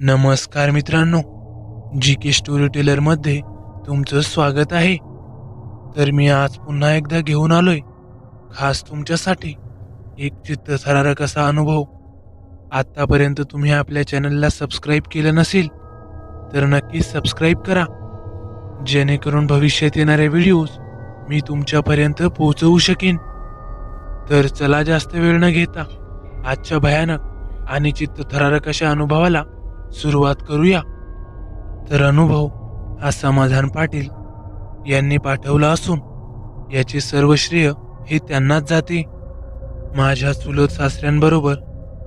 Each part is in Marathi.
नमस्कार मित्रांनो जी के स्टोरी टेलरमध्ये तुमचं स्वागत आहे. तर मी आज पुन्हा एकदा घेऊन आलोय. खास तुमच्यासाठी एक चित्तथरारक असा अनुभव. आतापर्यंत तुम्ही आपल्या चॅनलला सबस्क्राईब केलं नसेल तर नक्कीच सबस्क्राईब करा. जेणेकरून भविष्यात येणारे व्हिडिओज मी तुमच्यापर्यंत पोहोचवू शकेन. तर चला जास्त वेळ न घेता आजच्या भयानक आणि चित्तथरारक अशा अनुभवाला सुरुवात करूया. तर अनुभव हा समाधान पाटील यांनी पाठवला असून याचे सर्व श्रेय हे त्यांनाच जाते. माझ्या चुलत सासऱ्यांबरोबर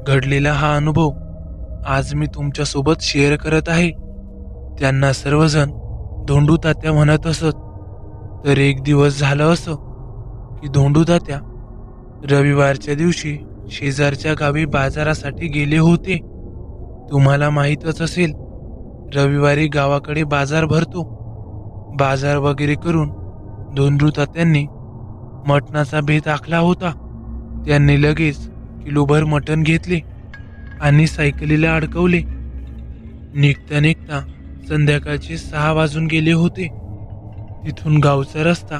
घडलेला हा अनुभव आज मी तुमच्यासोबत शेअर करत आहे. त्यांना सर्वजण धोंडू तात्या म्हणत असत. तर एक दिवस झालं असं की धोंडू तात्या रविवारच्या दिवशी शेजारच्या गावी बाजारासाठी गेले होते. तुम्हाला माहीतच असेल रविवारी गावाकडे बाजार भरतो. बाजार वगैरे करून दोन तात्यांनी मटणाचा बेत आखला होता. त्यांनी लगेच किलोभर मटण घेतले आणि सायकलीला अडकवले. निघता निघता संध्याकाळचे सहा वाजून गेले होते. तिथून गावचा रस्ता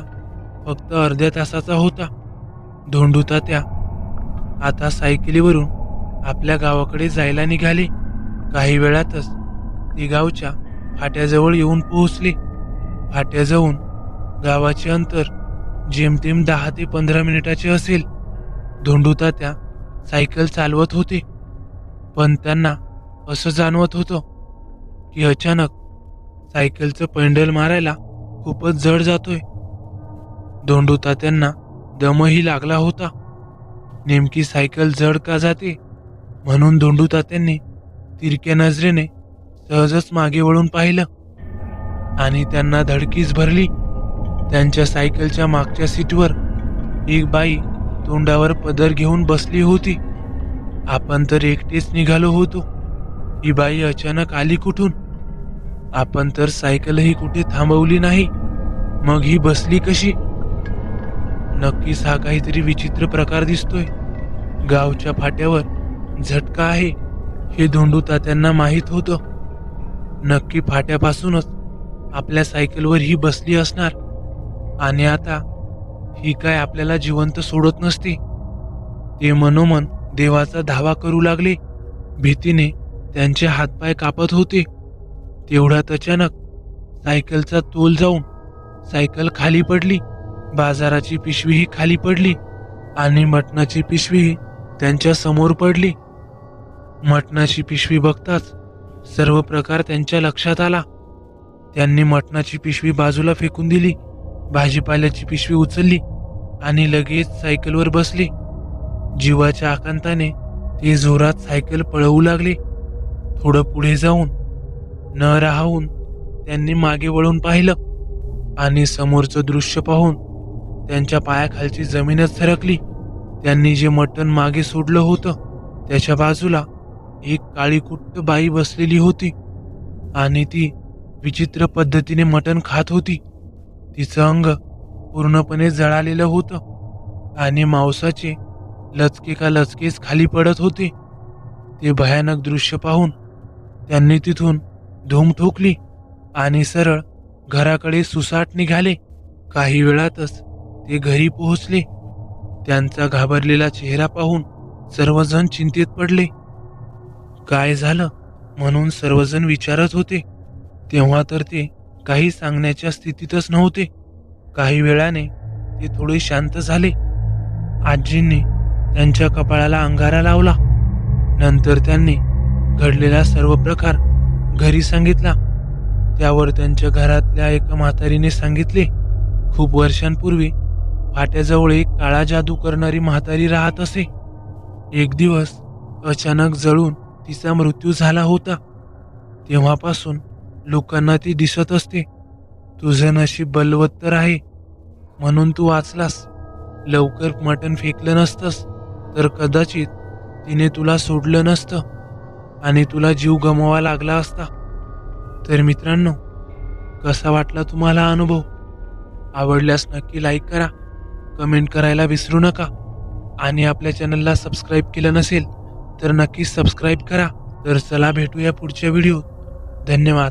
फक्त अर्ध्या तासाचा होता. धोंडू तात्या आता सायकलीवरून आपल्या गावाकडे जायला निघाले. काही वेळातच ती गावच्या फाट्याजवळ येऊन पोहोचली. फाट्या जाऊन गावाचे अंतर जेमतेम दहा ते पंधरा मिनिटाचे असेल. धोंडूता त्या सायकल चालवत होते. पण त्यांना असं जाणवत होतं की अचानक सायकलचं पैंडल मारायला खूपच जड जातोय. धोंडूता त्यांना दमही लागला होता. नेमकी सायकल जड का जाते? म्हणून धोंडूता त्यांनी तिरक्या नजरेने सहजच मागे वळून पाहिलं. आणि त्यांना धडकीच भरली. त्यांच्या सायकलच्या मागच्या सीटवर एक बाई तोंडावर पदर घेऊन बसली होती. आपण तर एकटेच निघालो होतो. ही बाई अचानक आली कुठून? आपण तर सायकलही कुठे थांबवली नाही. मग ही बसली कशी? नक्कीच हा काहीतरी विचित्र प्रकार दिसतोय. गावच्या फाट्यावर झटका आहे. हे धोंडू तात्यांना माहीत होतं. नक्की फाट्यापासूनच आपल्या सायकलवर ही बसली असणार. आणि आता ही काय आपल्याला जिवंत सोडत नसते. ते मनोमन देवाचा धावा करू लागले. भीतीने त्यांचे हातपाय कापत होते. तेवढ्यात अचानक सायकलचा तोल जाऊन सायकल खाली पडली. बाजाराची पिशवीही खाली पडली आणि मटणाची पिशवीही त्यांच्यासमोर पडली. मटणाची पिशवी बघताच सर्व प्रकार त्यांच्या लक्षात आला. त्यांनी मटणाची पिशवी बाजूला फेकून दिली. भाजीपाल्याची पिशवी उचलली आणि लगेच सायकलवर बसली. जीवाच्या आकांताने ते जोरात सायकल पळवू लागले. थोडं पुढे जाऊन न राहून त्यांनी मागे वळून पाहिलं आणि समोरचं दृश्य पाहून त्यांच्या पायाखालची जमीनच सरकली. त्यांनी जे मटण मागे सोडलं होतं त्याच्या बाजूला एक काळीकुट्ट बाई बसलेली होती आणि ती विचित्र पद्धतीने मटण खात होती. तिचं अंग पूर्णपणे जळालेलं होतं आणि मांसाचे लचके का लचकेच खाली पडत होते. ते भयानक दृश्य पाहून त्यांनी तिथून धूम ठोकली आणि सरळ घराकडे सुसाट निघाले. काही वेळातच ते घरी पोहोचले. त्यांचा घाबरलेला चेहरा पाहून सर्वजण चिंतेत पडले. काय झालं? म्हणून सर्वजण विचारत होते. तेव्हा तर ते काही सांगण्याच्या स्थितीतच नव्हते. काही वेळाने ते थोडे शांत झाले. आजींनी त्यांच्या कपाळाला अंगारा लावला. नंतर त्यांनी घडलेला सर्व प्रकार घरी सांगितला. त्यावर त्यांच्या घरातल्या एका म्हातारीने सांगितले खूप वर्षांपूर्वी फाट्याजवळ एक काळा जादू करणारी म्हातारी राहत असे. एक दिवस अचानक जळून तिचा मृत्यू झाला होता. तेव्हापासून लोकांना ती दिसत असते. तुझं नशीब बलवत्तर आहे म्हणून तू वाचलास. लवकर मटण फेकलं नसतंस तर कदाचित तिने तुला सोडलं नसतं आणि तुला जीव गमवा लागला असता. तर मित्रांनो कसा वाटला तुम्हाला अनुभव? आवडल्यास नक्की लाईक करा कमेंट करायला विसरू नका आणि आपल्या चॅनलला सबस्क्राईब केलं नसेल तर नक्की सबस्क्राईब करा. तर चला भेटूया पुढच्या व्हिडिओत धन्यवाद.